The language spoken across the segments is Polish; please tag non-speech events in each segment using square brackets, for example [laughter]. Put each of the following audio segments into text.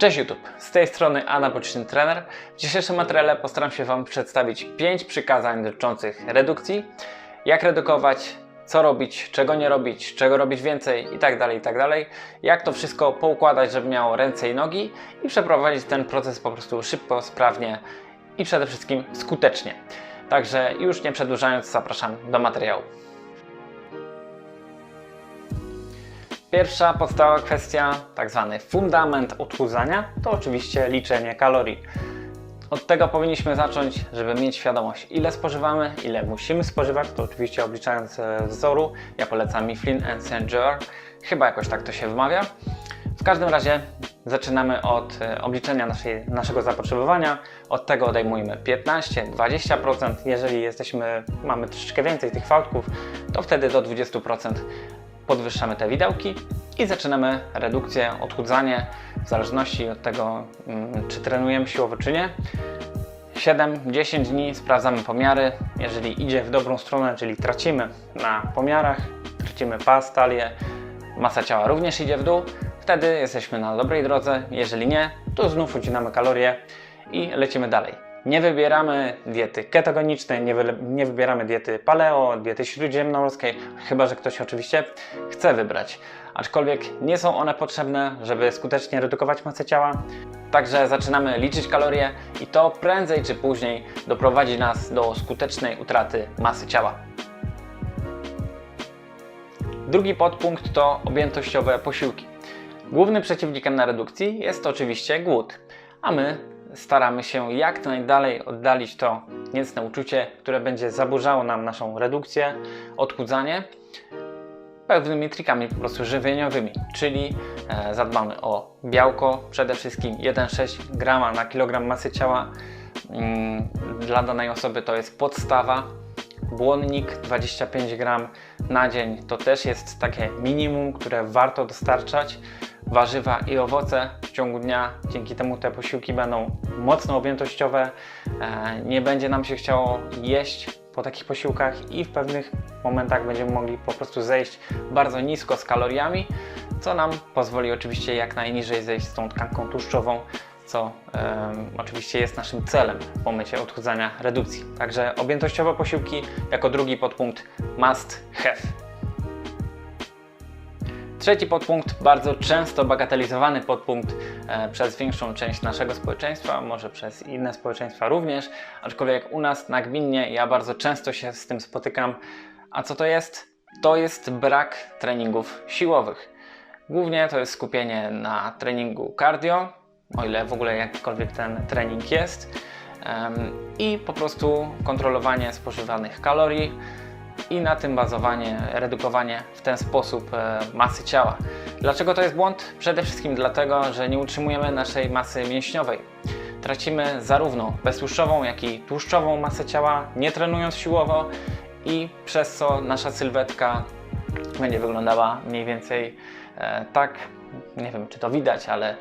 Cześć YouTube, z tej strony Anaboliczny Trener. W dzisiejszym materiale postaram się Wam przedstawić 5 przykazań dotyczących redukcji, jak redukować, co robić, czego nie robić, czego robić więcej itd., itd. Jak to wszystko poukładać, żeby miało ręce i nogi i przeprowadzić ten proces po prostu szybko, sprawnie i przede wszystkim skutecznie. Także już nie przedłużając, zapraszam do materiału. Pierwsza podstawowa kwestia, tak zwany fundament odchudzania, to oczywiście liczenie kalorii. Od tego powinniśmy zacząć, żeby mieć świadomość, ile spożywamy, ile musimy spożywać. To oczywiście obliczając e, wzoru. Ja polecam Mifflin and St. Chyba jakoś tak to się wymawia. W każdym razie zaczynamy od e, obliczenia naszej, naszego zapotrzebowania. Od tego odejmujemy 15-20%. Jeżeli jesteśmy, mamy troszeczkę więcej tych fałdków, to wtedy do 20% podwyższamy te widełki i zaczynamy redukcję, odchudzanie w zależności od tego, mm, czy trenujemy siłowo, czy nie. 7-10 dni sprawdzamy pomiary. Jeżeli idzie w dobrą stronę, czyli tracimy na pomiarach, tracimy pas, talię, masa ciała również idzie w dół, wtedy jesteśmy na dobrej drodze. Jeżeli nie, to znów ucinamy kalorie i lecimy dalej. Nie wybieramy diety ketogenicznej, nie, wy, nie wybieramy diety paleo, diety śródziemnomorskiej, chyba że ktoś oczywiście chce wybrać. Aczkolwiek nie są one potrzebne, żeby skutecznie redukować masę ciała. Także zaczynamy liczyć kalorie i to prędzej czy później doprowadzi nas do skutecznej utraty masy ciała. Drugi podpunkt to objętościowe posiłki. Głównym przeciwnikiem na redukcji jest oczywiście głód, a my staramy się jak najdalej oddalić to niecne uczucie, które będzie zaburzało nam naszą redukcję, odchudzanie pewnymi trikami po prostu żywieniowymi, czyli e, zadbamy o białko, przede wszystkim 1,6 g na kilogram masy ciała. Mm, dla danej osoby to jest podstawa. Błonnik 25 g na dzień to też jest takie minimum, które warto dostarczać warzywa i owoce w ciągu dnia. Dzięki temu te posiłki będą mocno objętościowe. E, nie będzie nam się chciało jeść po takich posiłkach i w pewnych momentach będziemy mogli po prostu zejść bardzo nisko z kaloriami, co nam pozwoli oczywiście jak najniżej zejść z tą tkanką tłuszczową, co oczywiście jest naszym celem w momencie odchudzania redukcji. Także objętościowe posiłki jako drugi podpunkt must have. Trzeci podpunkt, bardzo często bagatelizowany podpunkt e, przez większą część naszego społeczeństwa, może przez inne społeczeństwa również, aczkolwiek u nas nagminnie ja bardzo często się z tym spotykam. A co to jest? To jest brak treningów siłowych. Głównie to jest skupienie na treningu cardio, o ile w ogóle jakikolwiek ten trening jest, i po prostu kontrolowanie spożywanych kalorii i na tym bazowanie, redukowanie w ten sposób e, masy ciała. Dlaczego to jest błąd? Przede wszystkim dlatego, że nie utrzymujemy naszej masy mięśniowej. Tracimy zarówno beztłuszczową, jak i tłuszczową masę ciała, nie trenując siłowo i przez co nasza sylwetka będzie wyglądała mniej więcej e, tak, nie wiem czy to widać, ale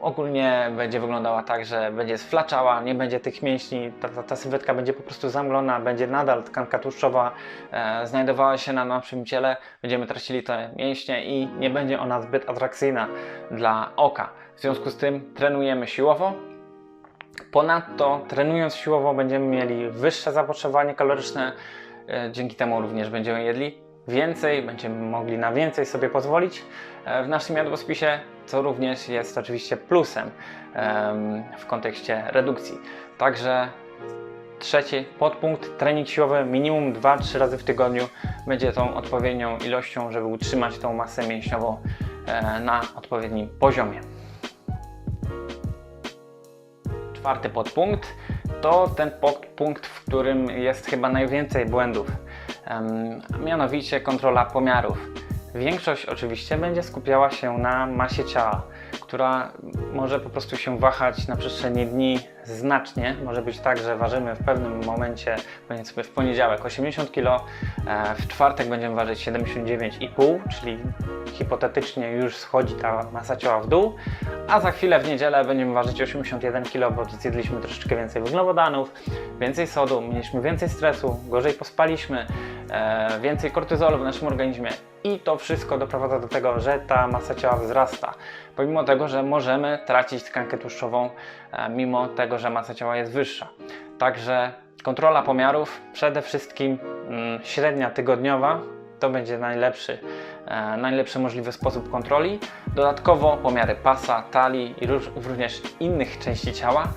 ogólnie będzie wyglądała tak, że będzie sflaczała, nie będzie tych mięśni, ta, ta, ta sylwetka będzie po prostu zamglona, będzie nadal tkanka tłuszczowa e, znajdowała się na naszym ciele, będziemy tracili te mięśnie i nie będzie ona zbyt atrakcyjna dla oka. W związku z tym trenujemy siłowo. Ponadto trenując siłowo będziemy mieli wyższe zapotrzebowanie kaloryczne, e, dzięki temu również będziemy jedli więcej, będziemy mogli na więcej sobie pozwolić w naszym jadłospisie, co również jest oczywiście plusem w kontekście redukcji. Także trzeci podpunkt, trening siłowy minimum 2-3 razy w tygodniu będzie tą odpowiednią ilością, żeby utrzymać tą masę mięśniową e, na odpowiednim poziomie. Czwarty podpunkt to ten podpunkt, w którym jest chyba najwięcej błędów mianowicie kontrola pomiarów. Większość oczywiście będzie skupiała się na masie ciała, która może po prostu się wahać na przestrzeni dni znacznie. Może być tak, że ważymy w pewnym momencie, powiedzmy w poniedziałek 80 kg, e, w czwartek będziemy ważyć 79,5, czyli hipotetycznie już schodzi ta masa ciała w dół, a za chwilę w niedzielę będziemy ważyć 81 kg, bo zjedliśmy troszeczkę więcej węglowodanów, więcej sodu, mieliśmy więcej stresu, gorzej pospaliśmy, e, więcej kortyzolu w naszym organizmie i to wszystko doprowadza do tego, że ta masa ciała wzrasta. Pomimo tego, że możemy tracić tkankę tłuszczową, e, mimo tego, że masa ciała jest wyższa. Także kontrola pomiarów, przede wszystkim mm, średnia tygodniowa, to będzie najlepszy, e, najlepszy możliwy sposób kontroli. Dodatkowo pomiary pasa, talii i również innych części ciała.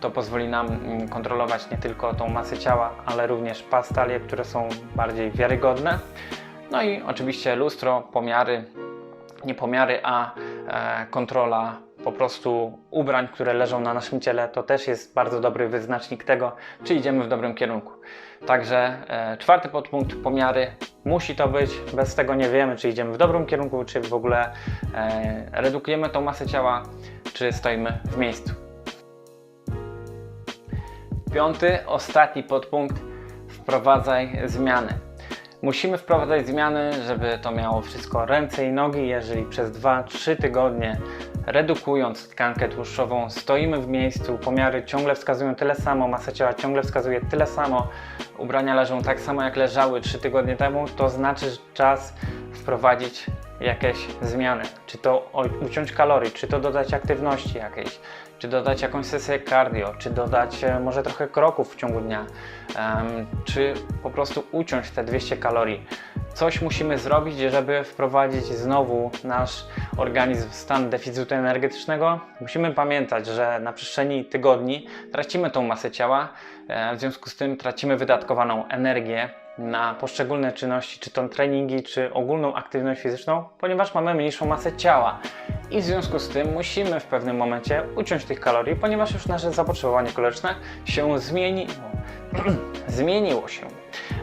To pozwoli nam mm, kontrolować nie tylko tą masę ciała, ale również pas, talię, które są bardziej wiarygodne. No i oczywiście lustro, pomiary, nie pomiary, a e, kontrola po prostu ubrań, które leżą na naszym ciele, to też jest bardzo dobry wyznacznik tego, czy idziemy w dobrym kierunku. Także e, czwarty podpunkt, pomiary. Musi to być, bez tego nie wiemy, czy idziemy w dobrym kierunku, czy w ogóle e, redukujemy tą masę ciała, czy stoimy w miejscu. Piąty, ostatni podpunkt, wprowadzaj zmiany. Musimy wprowadzać zmiany, żeby to miało wszystko ręce i nogi. Jeżeli przez 2-3 tygodnie redukując tkankę tłuszczową stoimy w miejscu, pomiary ciągle wskazują tyle samo, masa ciała ciągle wskazuje tyle samo, ubrania leżą tak samo jak leżały 3 tygodnie temu, to znaczy, że czas wprowadzić jakieś zmiany. Czy to uciąć kalorii, czy to dodać aktywności jakiejś, czy dodać jakąś sesję cardio, czy dodać e, może trochę kroków w ciągu dnia, czy po prostu uciąć te 200 kalorii. Coś musimy zrobić, żeby wprowadzić znowu nasz organizm w stan deficytu energetycznego. Musimy pamiętać, że na przestrzeni tygodni tracimy tą masę ciała, e, w związku z tym tracimy wydatkowaną energię na poszczególne czynności, czy to treningi, czy ogólną aktywność fizyczną, ponieważ mamy mniejszą masę ciała. I w związku z tym musimy w pewnym momencie uciąć tych kalorii, ponieważ już nasze zapotrzebowanie kaloryczne się zmieniło. [clears throat] zmieniło się.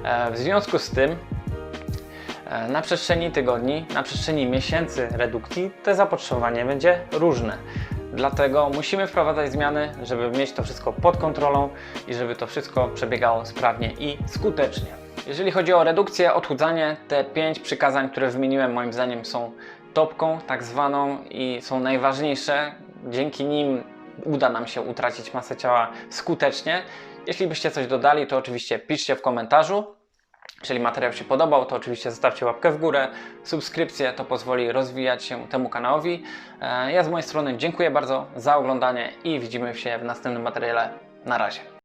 E, W związku z tym na przestrzeni tygodni, na przestrzeni miesięcy redukcji te zapotrzebowanie będzie różne. Dlatego musimy wprowadzać zmiany, żeby mieć to wszystko pod kontrolą i żeby to wszystko przebiegało sprawnie i skutecznie. Jeżeli chodzi o redukcję, odchudzanie, te pięć przykazań, które wymieniłem, moim zdaniem są topką tak zwaną i są najważniejsze. Dzięki nim uda nam się utracić masę ciała skutecznie. Jeśli byście coś dodali, to oczywiście piszcie w komentarzu. Jeżeli materiał się podobał, to oczywiście zostawcie łapkę w górę, subskrypcję, to pozwoli rozwijać się temu kanałowi. E, Ja z mojej strony dziękuję bardzo za oglądanie i widzimy się w następnym materiale. Na razie.